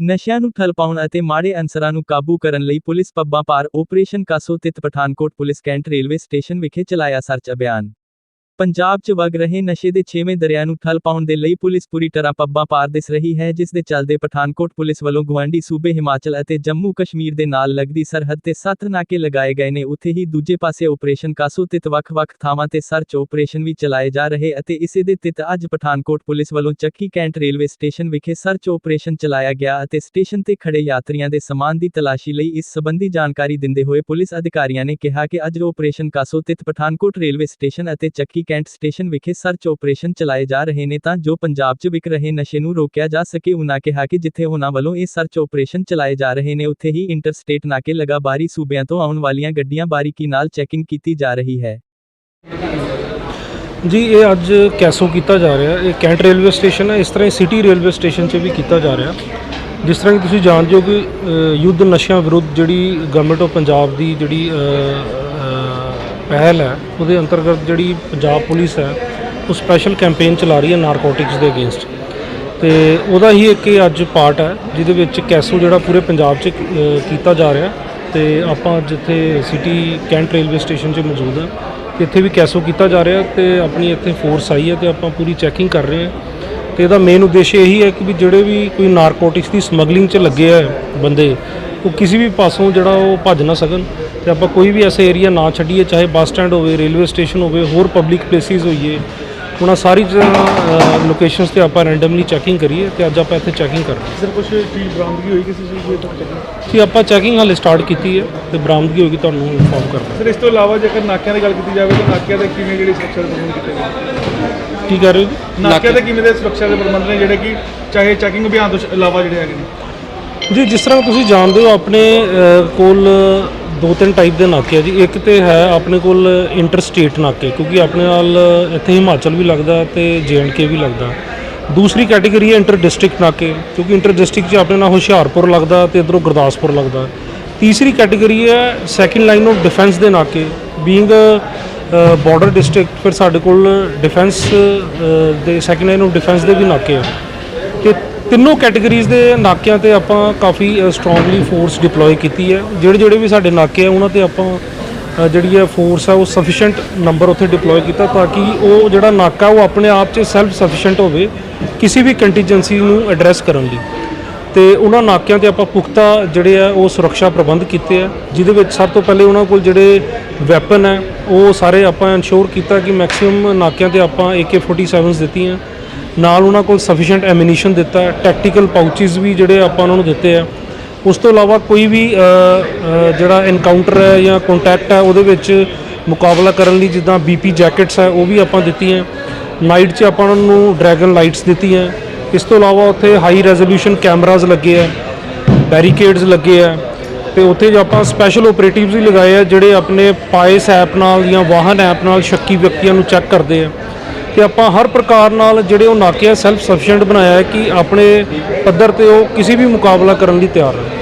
ਨਸ਼ਿਆਂ ਨੂੰ ਠੱਲ ਪਾਉਣ ਅਤੇ ਮਾੜੇ ਅਨਸਰਾਂ ਨੂੰ ਕਾਬੂ ਕਰਨ ਲਈ ਪੁਲਿਸ ਪੱਬਾਂ ਪਾਰ ਆਪਰੇਸ਼ਨ ਕਾਸੋ ਤਿਤ Pathankot police cantt railway station ਵਿਖੇ ਚਲਾਇਆ ਸਰਚ ਅਭਿਆਨ। ਪੰਜਾਬ 'ਚ ਵਗ ਰਹੇ ਨਸ਼ੇ ਦੇ ਛੇਵੇਂ ਦਰਿਆ ਨੂੰ ਠੱਲ ਪਾਉਣ ਦੇ ਲਈ ਪੁਲਿਸ ਪੂਰੀ ਤਰ੍ਹਾਂ ਪੱਬਾਂ ਪਾਰ ਦਿਸ ਰਹੀ ਹੈ, ਜਿਸ ਦੇ ਚੱਲਦੇ ਪਠਾਨਕੋਟ ਪੁਲਿਸ ਵੱਲੋਂ ਗੁਆਂਢੀ ਸੂਬੇ ਹਿਮਾਚਲ ਅਤੇ ਜੰਮੂ ਕਸ਼ਮੀਰ ਦੇ ਨਾਲ ਲੱਗਦੀ ਸਰਹੱਦ ਤੇ ਸੱਤ ਨਾਕੇ ਲਗਾਏ ਗਏ ਨੇ। ਉੱਥੇ ਹੀ ਦੂਜੇ ਪਾਸੇ ਆਪਰੇਸ਼ਨ ਕਾਸੋ ਤਿਤ ਵੱਖ-ਵੱਖ ਥਾਵਾਂ ਤੇ ਸਰਚ ਆਪਰੇਸ਼ਨ ਵੀ ਚਲਾਏ ਜਾ ਰਹੇ ਅਤੇ ਇਸੇ ਦੇ ਤਿਤ ਅੱਜ ਪਠਾਨਕੋਟ ਪੁਲਿਸ ਵੱਲੋਂ ਚੱਕੀ ਕੈਂਟ ਰੇਲਵੇ ਸਟੇਸ਼ਨ ਵਿਖੇ ਸਰਚ ਆਪਰੇਸ਼ਨ ਚਲਾਇਆ ਗਿਆ ਅਤੇ ਸਟੇਸ਼ਨ ਤੇ ਖੜੇ ਯਾਤਰੀਆਂ ਦੇ ਸਮਾਨ ਦੀ ਤਲਾਸ਼ੀ ਲਈ ਇਸ ਸੰਬੰਧੀ ਜਾਣਕਾਰੀ ਦਿੰਦੇ ਹੋਏ ਪੁਲਿਸ ਅਧਿਕਾਰੀਆਂ ਨੇ ਕਿਹਾ ਕਿ ਅੱਜ ਆਪਰੇਸ਼ਨ ਕਾਸੋ ਤਿਤ ਪਠਾਨਕੋਟ ਰੇਲਵੇ ਸਟੇਸ਼ਨ ਅਤੇ ਚੱਕੀ ਕੈਂਟ ਸਟੇਸ਼ਨ ਵਿਖੇ ਸਰਚ ਆਪਰੇਸ਼ਨ ਚਲਾਏ ਜਾ ਰਹੇ ਨੇ ਤਾਂ ਜੋ ਪੰਜਾਬ 'ਚ ਵਿਕ ਰਹੇ ਨਸ਼ੇ ਨੂੰ ਰੋਕਿਆ ਜਾ ਸਕੇ। ਉਹਨਾਂ ਕਿਹਾ ਕਿ ਜਿੱਥੇ ਉਹਨਾਂ ਵੱਲੋਂ ਇਹ ਸਰਚ ਆਪਰੇਸ਼ਨ ਚਲਾਏ ਜਾ ਰਹੇ ਨੇ, ਉੱਥੇ ਹੀ ਇੰਟਰਸਟੇਟ ਨਾਕੇ ਲਗਾ ਬਾਹਰੀ ਸੂਬਿਆਂ ਤੋਂ ਆਉਣ ਵਾਲੀਆਂ ਗੱਡੀਆਂ ਬਾਰੀਕੀ ਨਾਲ ਚੈਕਿੰਗ ਕੀਤੀ ਜਾ ਰਹੀ ਹੈ। ਜੀ, ਇਹ ਅੱਜ ਕੈਸੋ ਕੀਤਾ ਜਾ ਰਿਹਾ। ਇਹ ਕੈਂਟ ਰੇਲਵੇ ਸਟੇਸ਼ਨ ਹੈ। ਇਸ ਤਰ੍ਹਾਂ ਹੀ ਸਿਟੀ ਰੇਲਵੇ ਸਟੇਸ਼ਨ 'ਚ ਵੀ ਕੀਤਾ ਜਾ ਰਿਹਾ। ਜਿਸ ਤਰ੍ਹਾਂ ਕਿ ਤੁਸੀਂ ਜਾਣਦੇ ਹੋ ਕਿ ਯੁੱਧ ਨਸ਼ਿਆਂ ਵਿਰੁੱਧ ਜਿਹੜੀ ਗਵਰਨਮੈਂਟ ਆਫ ਪੰਜਾਬ ਦੀ ਜਿਹੜੀ ਪਹਿਲ ਹੈ, ਉਹਦੇ ਅੰਤਰਗਤ ਜਿਹੜੀ ਪੰਜਾਬ ਪੁਲਿਸ ਹੈ, ਉਹ ਸਪੈਸ਼ਲ ਕੈਂਪੇਨ ਚਲਾ ਰਹੀ ਹੈ ਨਾਰਕੋਟਿਕਸ ਦੇ ਅਗੇਂਸਟ ਤੇ ਉਹਦਾ ਹੀ ਇੱਕ ਇਹ ਅੱਜ ਪਾਰਟ ਹੈ, ਜਿਹਦੇ ਵਿੱਚ ਕੈਸੋ ਜਿਹੜਾ ਪੂਰੇ ਪੰਜਾਬ 'ਚ ਕੀਤਾ ਜਾ ਰਿਹਾ। ਤੇ ਆਪਾਂ ਜਿੱਥੇ ਸਿਟੀ ਕੈਂਟ ਰੇਲਵੇ ਸਟੇਸ਼ਨ 'ਚ ਮੌਜੂਦ ਹਾਂ, ਇੱਥੇ ਵੀ ਕੈਸੋ ਕੀਤਾ ਜਾ ਰਿਹਾ ਤੇ ਆਪਣੀ ਇੱਥੇ ਫੋਰਸ ਆਈ ਹੈ ਤੇ ਆਪਾਂ ਪੂਰੀ ਚੈਕਿੰਗ ਕਰ ਰਹੇ ਹਾਂ। ਤੇ ਇਹਦਾ ਮੇਨ ਉਦੇਸ਼ ਇਹੀ ਹੈ ਕਿ ਵੀ ਜਿਹੜੇ ਵੀ ਕੋਈ ਨਾਰਕੋਟਿਕਸ ਦੀ ਸਮਗਲਿੰਗ 'ਚ ਲੱਗੇ ਆ ਬੰਦੇ, ਉਹ ਕਿਸੇ ਵੀ ਪਾਸੋਂ ਜਿਹੜਾ ਉਹ ਭੱਜ ਨਾ ਸਕਣ। ਤੇ ਆਪਾਂ ਕੋਈ ਵੀ ਐਸੇ ਏਰੀਆ ਨਾ ਛੱਡੀਏ ਚਾਹੇ ਬੱਸ ਸਟੈਂਡ ਹੋਵੇ ਰੇਲਵੇ ਸਟੇਸ਼ਨ ਹੋਵੇ ਹੋਰ ਪਬਲਿਕ ਪਲੇਸਿਸ ਹੋਈਏ ਉਹਨਾਂ ਸਾਰੀ ਲੋਕੇਸ਼ਨਸ ਤੇ ਆਪਾਂ ਰੈਂਡਮਲੀ ਚੈਕਿੰਗ ਕਰੀਏ ਤੇ ਅੱਜ ਆਪਾਂ ਇੱਥੇ ਚੈਕਿੰਗ ਕਰ ਰਹੇ ਹਾਂ। ਸਰ ਕੁਝ ਚੀਜ਼ ਬਰਾਮਦਗੀ ਹੋਈ ਕਿਸੇ ਚੀਜ਼ ਦੀ ਚੱਲੀ ਜੀ ਆਪਾਂ ਚੈਕਿੰਗ ਹਾਲੇ ਸਟਾਰਟ ਕੀਤੀ ਹੈ ਤੇ ਬਰਾਮਦਗੀ ਹੋਏਗੀ ਤੁਹਾਨੂੰ ਇਨਫੋਰਮ ਕਰਾਂਗੇ ਸਰ ਇਸ ਤੋਂ ਇਲਾਵਾ ਜੇਕਰ ਨਾਕਿਆਂ ਦੀ ਗੱਲ ਕੀਤੀ ਜਾਵੇ ਤਾਂ ਨਾਕਿਆਂ ਦੇ ਕਿਵੇਂ ਜਿਹੜੀ ਸੁਰੱਖਿਆ ਦੇ ਪ੍ਰਬੰਧ ਕੀਤੇ ਗਏ? ਕੀ ਕਰ ਰਹੇ ਹੋ ਜੀ? ਨਾਕਿਆਂ ਦੇ ਕਿਵੇਂ ਦੇ ਸੁਰੱਖਿਆ ਦੇ ਪ੍ਰਬੰਧ ਨੇ ਜਿਹੜੇ ਕਿ ਚਾਹੇ ਚੈਕਿੰਗ ਅਭਿਆਨ ਤੋਂ ਇਲਾਵਾ ਜਿਹੜੇ ਹੈਗੇ ਨੇ? ਜੀ ਜਿਸ ਤਰ੍ਹਾਂ ਤੁਸੀਂ ਜਾਣਦੇ ਹੋ ਆਪਣੇ ਕੋਲ ਦੋ ਤਿੰਨ ਟਾਈਪ ਦੇ ਨਾਕੇ ਆ ਜੀ। ਇੱਕ ਤੇ ਹੈ ਆਪਣੇ ਕੋਲ ਇੰਟਰ ਸਟੇਟ ਨਾਕੇ, ਕਿਉਂਕਿ ਆਪਣੇ ਨਾਲ ਇੱਥੇ ਹਿਮਾਚਲ ਵੀ ਲੱਗਦਾ ਤੇ ਕੇ ਵੀ ਲੱਗਦਾ। ਦੂਸਰੀ ਕੈਟਾਗਰੀ ਹੈ ਇੰਟਰ ਡਿਸਟ੍ਰਿਕਟ ਨਾਕੇ, ਕਿਉਂਕਿ ਇੰਟਰ ਡਿਸਟ੍ਰਿਕਟ 'ਚ ਆਪਣੇ ਨਾਲ ਹੁਸ਼ਿਆਰਪੁਰ ਲੱਗਦਾ ਤੇ ਇਧਰੋਂ ਗੁਰਦਾਸਪੁਰ ਲੱਗਦਾ। ਤੀਸਰੀ ਕੈਟਾਗਰੀ ਹੈ ਸੈਕੰਡ ਲਾਈਨ ਆਫ ਡਿਫੈਂਸ ਦੇ ਨਾਕੇ ਬੀਇੰਗ ਬਾਰਡਰ ਡਿਸਟ੍ਰਿਕਟ ਫਿਰ ਸਾਡੇ ਕੋਲ ਡਿਫੈਂਸ ਦੇ ਸੈਕੰਡ ਲਾਈਨ ਆਫ ਡਿਫੈਂਸ ਦੇ ਵੀ ਨਾਕੇ ਆ। ਤੇ ਤਿੰਨੋਂ ਕੈਟਾਗਰੀਜ਼ ਦੇ ਨਾਕਿਆਂ ਤੇ ਆਪਾਂ ਕਾਫੀ ਸਟਰੋਂਗਲੀ ਫੋਰਸ ਡਿਪਲੋਏ ਕੀਤੀ ਹੈ। ਜਿਹੜੇ ਜਿਹੜੇ ਵੀ ਸਾਡੇ ਨਾਕੇ ਆ, ਉਹਨਾਂ ਤੇ ਆਪਾਂ ਜਿਹੜੀ ਹੈ ਫੋਰਸ ਹੈ ਉਹ ਸਫੀਸ਼ੀਐਂਟ ਨੰਬਰ ਉੱਥੇ ਡਿਪਲੋਏ ਕੀਤਾ ਤਾਂ ਕਿ ਉਹ ਜਿਹੜਾ ਨਾਕਾ, ਉਹ ਆਪਣੇ ਆਪ 'ਚ ਸੈਲਫ ਸਫੀਸ਼ੀਐਂਟ ਹੋਵੇ ਕਿਸੇ ਵੀ ਕੰਟੀਜੈਂਸੀ ਨੂੰ ਐਡਰੈਸ ਕਰਨ ਲਈ। ਤੇ ਉਹਨਾਂ ਨਾਕਿਆਂ ਤੇ ਆਪਾਂ ਪੁਖਤਾ ਜਿਹੜੇ ਆ, ਉਹ ਸੁਰੱਖਿਆ ਪ੍ਰਬੰਧ ਕੀਤੇ ਆ, ਜਿਹਦੇ ਵਿੱਚ ਸਭ ਤੋਂ ਪਹਿਲੇ ਉਹਨਾਂ ਕੋਲ ਜਿਹੜੇ ਵੈਪਨ ਹੈ, ਉਹ ਸਾਰੇ ਆਪਾਂ ਇਨਸ਼ੋਰ ਕੀਤਾ ਕਿ ਮੈਕਸਿਮਮ ਨਾਕਿਆਂ ਤੇ ਆਪਾਂ AK47s ਦਿੱਤੀਆਂ। ਨਾਲ ਉਹਨਾਂ ਕੋਲ ਸਫੀਸ਼ੀਐਂਟ ਐਮੂਨੀਸ਼ਨ ਦਿੱਤਾ ਟੈਕਟੀਕਲ ਪਾਊਚਸ ਵੀ ਜਿਹੜੇ ਆਪਾਂ ਉਹਨਾਂ ਨੂੰ ਦਿੱਤੇ ਆ। ਉਸ ਤੋਂ ਇਲਾਵਾ ਕੋਈ ਵੀ ਜਿਹੜਾ ਐਨਕਾਊਂਟਰ ਹੈ ਜਾਂ ਕੰਟੈਕਟ ਹੈ, ਉਹਦੇ ਵਿੱਚ ਮੁਕਾਬਲਾ ਕਰਨ ਲਈ ਜਿੱਦਾਂ ਬੀਪੀ ਜੈਕਟਸ ਹੈ, ਉਹ ਵੀ ਆਪਾਂ ਦਿੱਤੀਆਂ ਨਾਈਟ 'ਚ ਆਪਾਂ ਉਹਨਾਂ ਨੂੰ ਡਰੈਗਨ ਲਾਈਟਸ ਦਿੱਤੀਆਂ ਇਸ ਤੋਂ ਇਲਾਵਾ ਉੱਥੇ ਹਾਈ ਰੈਜ਼ੋਲੂਸ਼ਨ ਕੈਮਰਾਜ਼ ਲੱਗੇ ਆ ਬੈਰੀਕੇਡਸ ਲੱਗੇ ਆ ਤੇ ਉੱਥੇ ਜੋ ਆਪਾਂ ਸਪੈਸ਼ਲ ਆਪਰੇਟਿਵਸ ਵੀ ਲਗਾਏ ਆ, ਜਿਹੜੇ ਆਪਣੇ ਪਾਇਸ ਐਪ ਨਾਲ ਜਾਂ ਵਾਹਨ ਐਪ ਨਾਲ ਸ਼ੱਕੀ ਵਿਅਕਤੀਆਂ ਨੂੰ ਚੈੱਕ ਕਰਦੇ ਆ। ਤੇ ਆਪਾਂ ਹਰ ਪ੍ਰਕਾਰ ਨਾਲ ਜਿਹੜੇ ਉਹ ਨਾਕੇ ਸੈਲਫ ਸਫੀਸ਼ੀਐਂਟ ਬਣਾਇਆ ਹੈ ਕਿ ਆਪਣੇ ਪੱਧਰ ਤੇ ਉਹ ਕਿਸੇ ਵੀ ਮੁਕਾਬਲਾ ਕਰਨ ਲਈ ਤਿਆਰ ਹੈ